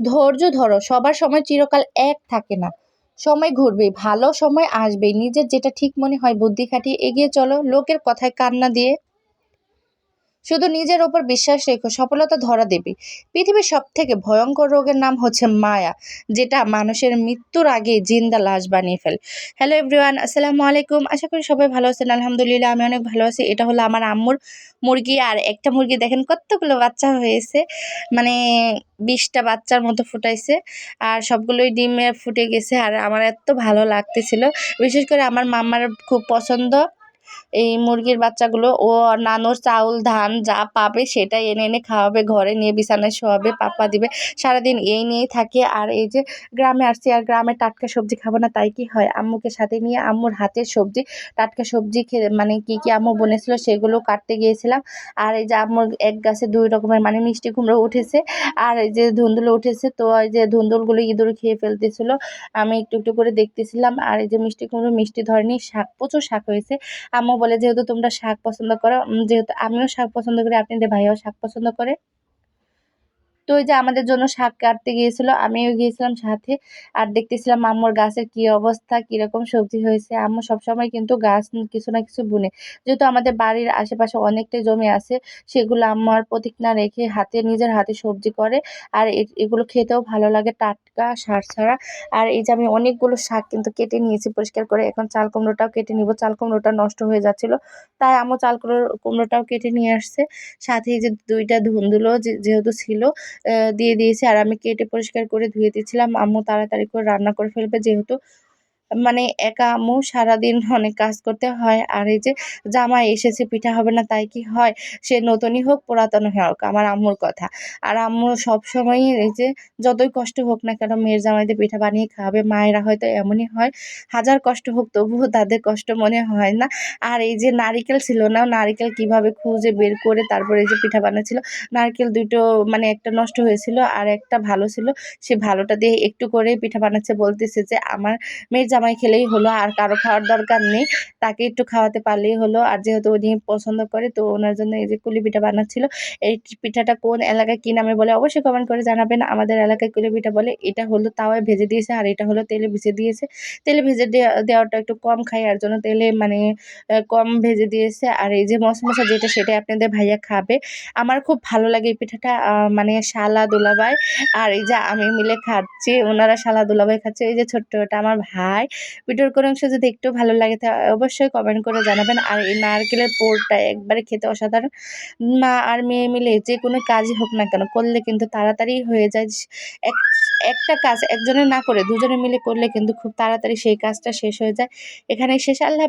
ধৈর্য ধরো, সবার সময় চিরকাল এক থাকে না। সময় ঘুরবে, ভালো সময় আসবে নিজের যেটা ঠিক মনে হয় বুদ্ধি খাটিয়ে এগিয়ে চলো, লোকের কথায় কান্না দিয়ে শুধু নিজের ওপর বিশ্বাস রেখো, সফলতা ধরা দেবে। পৃথিবীর সব থেকে ভয়ঙ্কর রোগের নাম হচ্ছে মায়া, যেটা মানুষের মৃত্যুর আগে জিন্দা লাশ বানিয়ে ফেল। হ্যালো এভরিওয়ান, আসসালামু আলাইকুম। আশা করি সবাই ভালো আছেন। আলহামদুলিল্লাহ, আমি অনেক ভালো আছি। এটা হলো আমার আম্মুর মুরগি, আর একটা মুরগি দেখেন কতগুলো বাচ্চা হয়েছে। মানে বিশটা বাচ্চার মতো ফুটাইছে, আর সবগুলোই ডিমে ফুটে গেছে, আর আমার এত ভালো লাগতেছিল। বিশেষ করে আমার মাম্মার খুব পছন্দ। এই মুরগির বাচ্চাগুলো, ও নানোর চাউল, ধান যা পাবে সেটাই এনে এনে খাওয়াবে, ঘরে নিয়ে বিছানায় শোয়াবে পাপা দিবে। সারাদিন এই নিয়েই থাকে। আর এই যে গ্রামে আসছি, আর গ্রামে টাটকা সবজি খাব না, তাই কি হয়? আম্মুকে সাথে নিয়ে আম্মুর হাতের সবজি, টাটকা সবজি খেয়ে মানে কি কি আম্মু বনেছিল সেগুলো কাটতে গিয়েছিলাম। আর এই যে আম্মুর এক গাছে দুই রকমের মানে মিষ্টি কুমড়ো উঠেছে, আর এই যে ধুন্দুলো উঠেছে। তো এই যে ধুন্দুলগুলো ইঁদুর খেয়ে ফেলতেছিল। আমি একটু একটু করে দেখতেছিলাম। আর এই যে মিষ্টি কুমড়ো, মিষ্টি ধরনের শাক, প্রচুর শাক হয়েছে। আম্মু বলে, যেহেতু তোমরা শাক পছন্দ করো যেহেতু আমিও শাক পছন্দ করি আপনাদের ভাইয়াও শাক পছন্দ করে তো ওই যে আমাদের জন্য শাক কাটতে গিয়েছিল, আমিও গিয়েছিলাম সাথে আর দেখতেছিলাম আম্মুর গাছের কি অবস্থা, কীরকম সবজি হয়েছে। আম্মু সবসময় কিন্তু গাছ কিছু না কিছু বুনে। যেহেতু আমাদের বাড়ির আশেপাশে অনেকটাই জমি আছে, সেগুলো আম্মার প্রতীক না রেখে হাতে, নিজের হাতে সবজি করে আর এগুলো খেতেও ভালো লাগে টাটকা সার ছাড়া। আর এই যে আমি অনেকগুলো শাক কিন্তু কেটে নিয়েছি পরিষ্কার করে, এখন চাল কুমড়োটাও কেটে নিব। চাল কুমড়োটা নষ্ট হয়ে যাচ্ছিল, তাই আম্মু চাল কুমড়োটাও কেটে নিয়ে আসছে। সাথে এই যে দুইটা ধুন্দুলো যেহেতু ছিল দিয়ে দিয়েছি। আর আমি কেটে পরিষ্কার করে ধুয়ে দিয়েছিলাম। আম্মু তাড়াতাড়ি করে রান্না করে ফেলবে, যেহেতু মানে একা আম্মু সারাদিন অনেক কাজ করতে হয়। আর এই যে জামাই এসেছে, পিঠা হবে না, তাই কি হয়? সে নতুনই হোক পুরাতনই হোক, আমার আম্মুর কথা। আর আম্মু সবসময়ই এই যে যতই কষ্ট হোক না কেন, মেয়ের জামাইদের পিঠা বানিয়ে খাবে মায়েরা হয়তো এমনই হয়, হাজার কষ্ট হোক, তবুও তাদের কষ্ট মনে হয় না। আর এই যে নারিকেল ছিল না, নারিকেল কীভাবে খুঁজে বের করে তারপরে এই যে পিঠা বানাচ্ছিল, নারকেল দুটো মানে একটা নষ্ট হয়েছিল, আর একটা ভালো ছিল। সে ভালোটা দিয়ে একটু করে পিঠা বানাচ্ছে, বলতেছে যে আমার মেয়ের জামাই খেলেই হলো, আর কারও খাওয়ার দরকার নেই। তাকে একটু খাওয়াতে পারলেই হলো। আর যেহেতু উনি পছন্দ করে, তো ওনার জন্য এই যে কুলি পিঠা বানাচ্ছিল, এই পিঠাটা কোন এলাকায় কী নামে বলে অবশ্যই কমেন্ট করে জানাবেন। আমাদের এলাকায় কুলি পিঠা বলে, এটা হলো তাওয়ায় ভেজে দিয়েছে, আর এটা হলো তেলে ভেজে দিয়েছে। তেলে ভেজে দেওয়াটা একটু কম খাই, আর জন্য তেলে মানে কম ভেজে দিয়েছে। আর এই যে মশমশা যেটা সেটাই আপনাদের ভাইয়া খাবে। আমার খুব ভালো লাগে এই পিঠাটা মানে শালা দুলাবাই। আর এই যে আমি মিলে খাচ্ছি, ওনারা শালা দুলাবাই খাচ্ছে। এই যে ছোট্ট ওটা আমার ভাই ভিডিওর কোনো অংশ যদি একটু ভালো লাগে তাহলে অবশ্যই কমেন্ট করে জানাবেন। আর এই নারকেলের পোরটা একবারে খেতে অসাধারণ। মা আর মেয়ে মিলে যে কোনো কাজই হোক না কেন, করলে কিন্তু তাড়াতাড়ি হয়ে যায়। এক, একটা কাজ একজনে না করে, দুজনে মিলে করলে কিন্তু খুব তাড়াতাড়ি সেই কাজটা শেষ হয়ে যায়। এখানে শেষ। আল্লাহ